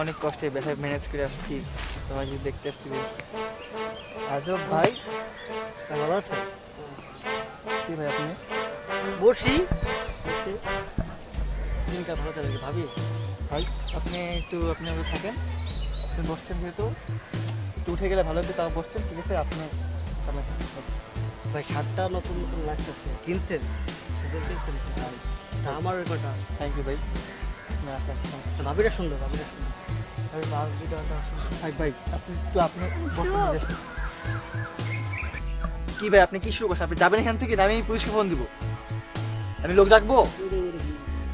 অনেক কষ্টে ব্যথা ম্যানেজ করে আসছি। তোমার যদি দেখতে আসছি আজব ভাই ভালো আছে? কি ভাই আপনি? বসি। বসি। দিনকাল ভালো ভাবি? ভাই আপনি একটু আপনি থাকেন। আপনি বসছেন যেহেতু। একটু উঠে গেলে ভালো হতো তাও বসছেন ঠিক আছে? আপনি ভাই শার্টটা নতুন নতুন লাগতেছে। কিনছেন? কিনছেন। আমার কটা থ্যাংক ইউ ভাই। ভাবিটা সুন্দর ভাবিটা সুন্দর। ভাই পাঁচ দুটো ভাই ভাই আপনি একটু আপনি বসুন চুপ। নিজে। কি ভাই আপনি কি শুরু করছেন? আপনি যাবেন এখান থেকে আমি পুলিশকে ফোন দিব? আমি লোক ডাকবো?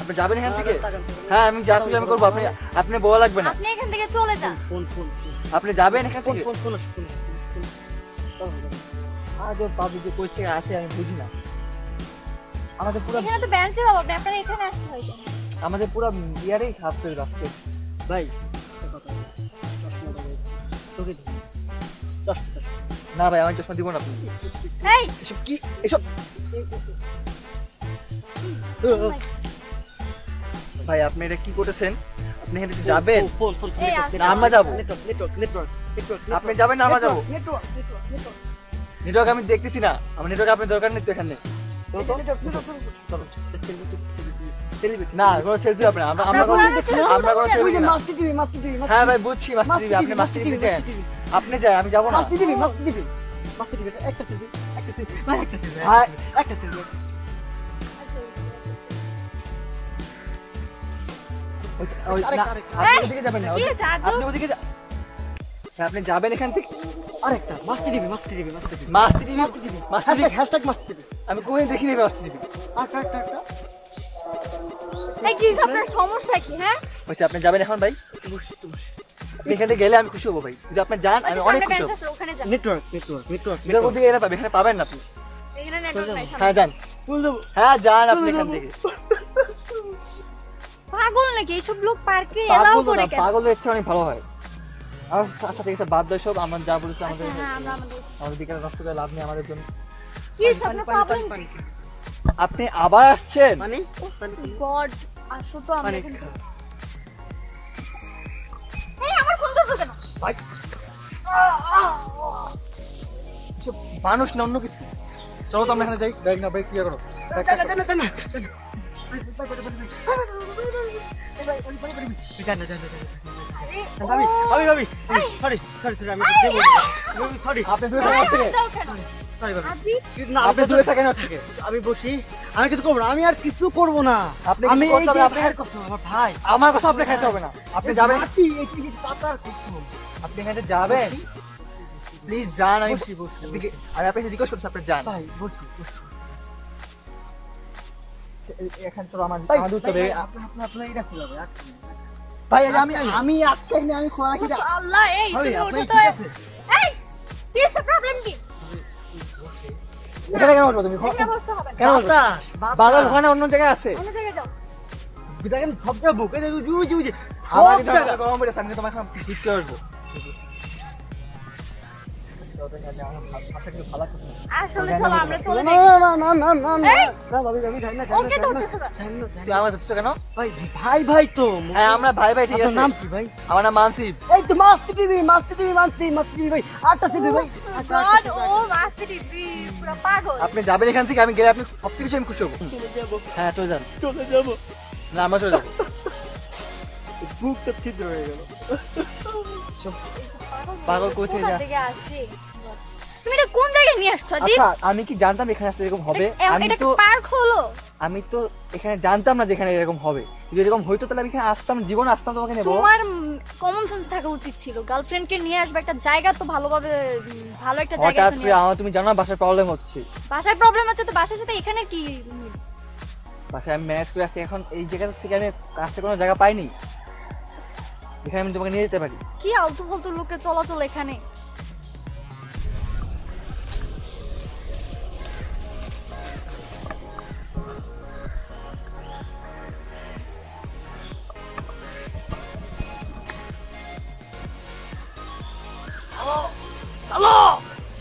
আপনি যাবেন এখান থেকে? হ্যাঁ আমি যা খুশি আমি করব। আপনি আপনি বলা লাগবে না। আপনি এখান থেকে চলে যান। Phone phone phone. আপনি যাবেন এখান থেকে? ফোন ফোন ফোন আজ পাবি যে কই থেকে আসে আমি বুঝি না। আমাদের পুরো এখানে তো বেঞ্চের অভাব আপনারা এখানে আসতে হয় আমাদের পুরো ইয়ারেই করে দিল আজকে। ভাই তোকে দিই চশমা চশমা না ভাই আমি চশমা দিব না। আপনি এই! এসব কি? এসব ভাই আপনি এটা কি করেছেন আপনি এখান যাবেন? আমরা যাব। আপনি যাবেন না আমরা যাব। নেটওয়ার্ক আমি দেখতেছি না। আমার নেটওয়ার্ক আপনার দরকার নেই তো এখানে না কোনো সেলফি হবে না আমরা আমরা কোনো আমরা কোনো সেলফি না মাস্তি টিভি মাস্তি টিভি হ্যাঁ ভাই বুঝছি মাস্তি দিবি আপনি মাস্তি দিবি যান আপনি যান আমি যাব না মাস্তি টিভি মাস্তি টিভি মাস্তি টিভি একটা টিভি একটা টিভি ভাই একটা টিভি ভাই একটা টিভি ওই- ওই- আরেকটা, না, আরেকটা। আপনি ওদিকে যাবেন না কি ওদিকে- হয়েছে, আজব? আপনি ওদিকে যা- হ্যাঁ, আপনি যাবেন এখান থেকে আরেকটা মাস্তি টিভি মাস্তি টিভি মাস্তি টিভি মাস্তি দিবি মাস্তি দিবি মাস্তি দিবি হ্যাশট্যাগ মাস্তি টিভি আমি কোনোদিন দেখিনি মাস্তি দিবি একটা একটা একটা এই কি আপনার সমস্যা কি হ্যাঁ? আপনি যাবেন এখন ভাই? আপনি এখান থেকে গেলে আমি খুশি হব ভাই। যদি আপনি যান আমি আচ্ছা, অনেক খুশি হব। নেটওয়ার্ক নেটওয়ার্ক নেটওয়ার্ক এটার এরা পাবে এখানে পাবেন না আপনি। হ্যাঁ যান। হ্যাঁ যান আপনি এখান থেকে। পাগল নাকি? এইসব লোক পার্কে এলাও করে কেন? পাগলের ইচ্ছা অনেক ভালো হয়। আচ্ছা ঠিক আছে বাদ দাও সব আমার যা বলেছে আচ্ছা আমাদের হ্যাঁ আমাদের আমাদের নষ্ট করে লাভ নেই আমাদের জন্য। কি আপনার প্রবলেম আপনি আবার আসছেন? মানে গড আসো তো আমরা মানে এই আমার ফোন ধরছো কেন ভাই। মানুষ না অন্য কিছু। চলো তো আমরা এখানে যাই। ব্যাগ না ব্যাগ ক্লিয়ার করো। আমি বসি। আমি কিছু করব না আমি আর কিছু করব না। আপনি আমি এই যে আপনি- কথা, আমার ভাই। আমার কথা আপনি খাইতে হবে না। আপনি যাবেন এই পাতার আপনি এখানে যাবেন। প্লিজ যান আমি বসি, আপনি রিকোয়েস্ট করছি আপনি যান। ভাই বসি বসি। এখানে চলো আমার ভাই আমার তবে আপনি আপনি আপনি এটা খুলাবে ভাই আমি আমি আটকাই আমি খোলা রাখি আল্লাহ এই তুমি উঠো তো। এই কি প্রবলেম কি? এখানে কেন বসবো তুমি? কেন বাজার ওখানে অন্য জায়গায় আছে? দেখেন সব জায়গায় বুকে দেখো জুই জুই সব জায়গায় গরম আসব। ভাই ভাই ভাই তো। হ্যাঁ আমরা ভাই ভাই ঠিক আছে। নাম কি ভাই? আমার নাম মানসিব। এই তো মাস্তি টিভি মাস্তি টিভি মাস্তি মাস্তি টিভি ভাই। আটটা টিভি ভাই। আপনি যাবেন এখান থেকে আমি গেলে আপনি সবচেয়ে বেশি আমি খুশি হব। চলে যাব। হ্যাঁ চলে যান। চলে যাব। না আমরা চলে যাব। বুকটা ছিদ্র হয়ে গেল। পাগল কোথায় যা? তুমি এটা কোন জায়গায় নিয়ে আসছো আচ্ছা আমি কি জানতাম এখানে আসতে এরকম হবে? আমি তো পার্ক হলো? আমি তো এখানে জানতাম না যে এখানে এরকম হবে। যদি এরকম হইতো তাহলে আমি এখানে আসতাম জীবনে আসতাম তোমাকে নেব। তোমার কমন সেন্স থাকা উচিত ছিল। গার্লফ্রেন্ডকে নিয়ে আসবে একটা জায়গা তো ভালোভাবে ভালো একটা জায়গা হঠাৎ করে আমার তুমি জানো না বাসায় প্রবলেম হচ্ছে। বাসায় প্রবলেম হচ্ছে তো বাসার সাথে এখানে কি বাসায় আমি ম্যানেজ করে আসছি এখন এই জায়গা থেকে আমি কাছে কোনো জায়গা পাইনি। এখানে আমি তোমাকে নিয়ে যেতে পারি। কি আলতু ফালতু লোকের চলাচল এখানে?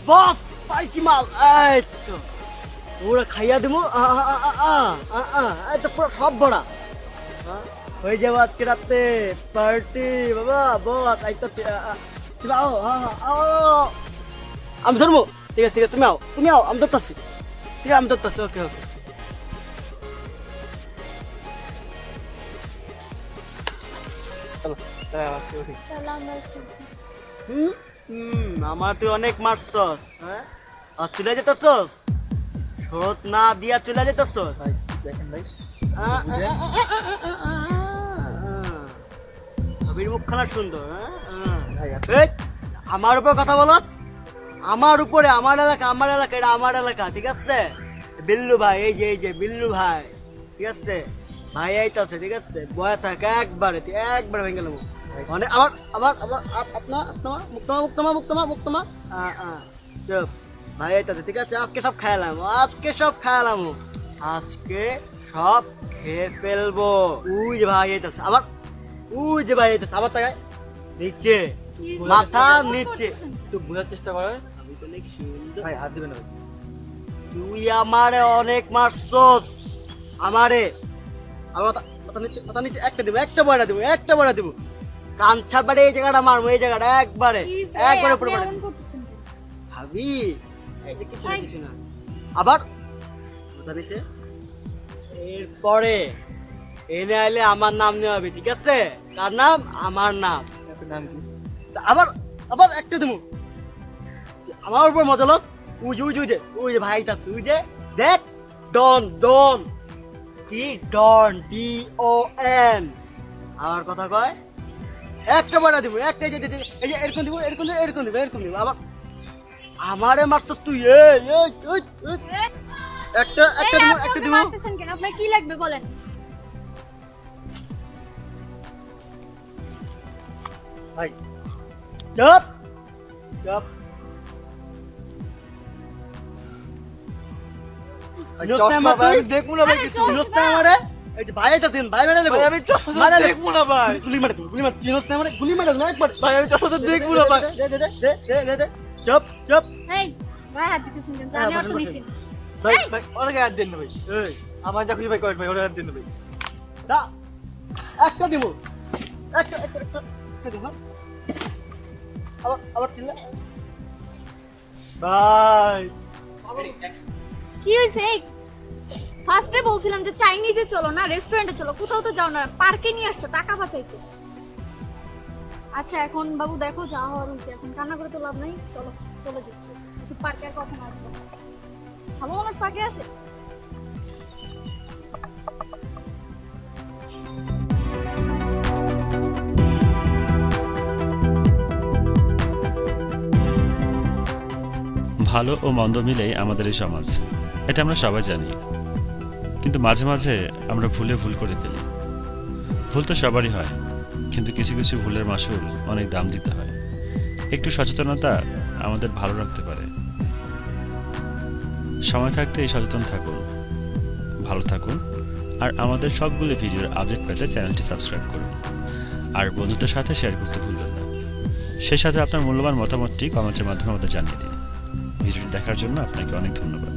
বস পাইছি মাল এই তো ওরা খাইয়া দেবো আ, আ, আ, আ, আ, আ, আ, এই তো পুরো সব বড়া হ্যাঁ? হয়ে যাব আজকে রাতে পার্টি বাবা বস এই তো আ, আ, তুমি আও আ, আ, আও। আমি ধরবো ঠিক আছে ঠিক আছে তুমি আও তুমি আও আমি ধরতেছি ঠিক আছে আমি ধরতেছি ওকে ওকে চলো তাহলে আজকে উঠি হুম হুম আমার তুই অনেক মারছস হ্যাঁ আর চলে যেতেছস শোধ না দিয়া চলে যেতেছস দেখেন ভাই ছবির মুখখানা সুন্দর হ্যাঁ? হ্যাঁ। আমার উপর কথা বলস আমার উপরে আমার এলাকা আমার এলাকা এটা আমার এলাকা ঠিক আছে বিল্লু ভাই এই যে এই যে বিল্লু ভাই ঠিক আছে ভাই আইতাছে ঠিক আছে বয়া থাক একবারে একবারে ভেঙে নেব মানে আবার আবার আপ- আপনা আপনা মুক্তমা মুক্তমা মুক্তমা মুক্তমা। চুপ। ভাই আইতাছে ঠিক আছে আজকে সব খাইলাম আজকে সব খাইলাম আজকে সব খেয়ে ফেলব। উই যে ভাই আইতাছে আবার উই যে ভাই আইতাছে আবার তাকায়। নিচে মাথা নিচে একটু বোঝার চেষ্টা করেন। আমি তো অনেক সুন্দর ভাই হাত দিবেন না তুই আমারে অনেক মারছস। আমারে। আমার মাথা নিচে মাথা নিচে একটা দিব একটা বড়া দিব একটা বড়া দিব। কাঞ্চা বাড়ে এই জায়গাটা মারবো এই জায়গাটা একবারে একবারে করতেছেন কেন? ভাবি কিছু না কিছু না। আবার? নিচে। এরপরে এনে আইলে আমার নাম নেওয়া হবে ঠিক আছে? কার নাম? আমার নাম। নাম কি? আবার আবার একটা দেবো। আমার উপর মজা লস। উই যে উই যে ভাই তাস উই দেখ ডন ডন। কি ডন ডি ও এন। আমার কথা কয়? একটা বাড়া দিব একটা যে এই যে- এরকম দিব এরকম দিব এরকম দিব এরকম দিব আবার আমারে মারছস তুই এই, এই। একটা একটা দিব একটা দিব? আপনার কি লাগবে বলেন ভাই চুপ চুপ ভাই, চিনোস না চশমা আমার ভাই তুই? আমি দেখব না ভাই আরে, কিছু চশমা। চিনোস না আমারে এই যে ভাই আইতাছেন ভাই মেরে নেব। আমি চশমা মারা দেখব না ভাই। গুলি মারে গুলি মারে চিনোস না আমারে গুলি মারে না একবার। ভাই আমি চশমা দেখব না ভাই। দে দে দে দে দে দে দে চুপ চুপ। এই ভাই হাত দিতেছেন কেন? হ্যাঁ। ভাই হাত দেন না ভাই। এই আমার যা খুশি ভাই ভাই ওনাকে হাত দেন না ভাই। একটা দিব। একটা একটা একটা একটা দিব হ্যাঁ? আবার আবার চিল্লা। ভাই। কি হয়েছে ফার্স্টে বলছিলাম যে চাইনিজে চলো না রেস্টুরেন্টে চলো। কোথাও তো যাও না পার্কে নিয়ে আসছো, টাকা বাঁচাইতে। আচ্ছা এখন বাবু দেখো, যা হওয়ার হয়েছে। এখন কান্না করে তো লাভ নাই, চলো, চলে যাই। কিছু পার্কে আর কখন আসব। ভালো মানুষ পার্কে আসে? ভালো ও মন্দ মিলেই আমাদের এই সমাজ। এটা আমরা সবাই জানি। কিন্তু মাঝে মাঝে আমরা ভুলে ভুল করে ফেলি। ভুল তো সবারই হয়, কিন্তু কিছু কিছু ভুলের মাসুল অনেক দাম দিতে হয়। একটু সচেতনতা আমাদের ভালো রাখতে পারে। সময় থাকতে এই সচেতন থাকুন, ভালো থাকুন, আর আমাদের সবগুলো ভিডিওর আপডেট পেতে চ্যানেলটি সাবস্ক্রাইব করুন। আর বন্ধুদের সাথে শেয়ার করতে ভুলবেন না। সেই সাথে আপনার মূল্যবান মতামতটি কমেন্টের মাধ্যমে আমাদের জানিয়ে দিন। ভিডিওটি দেখার জন্য আপনাকে অনেক ধন্যবাদ।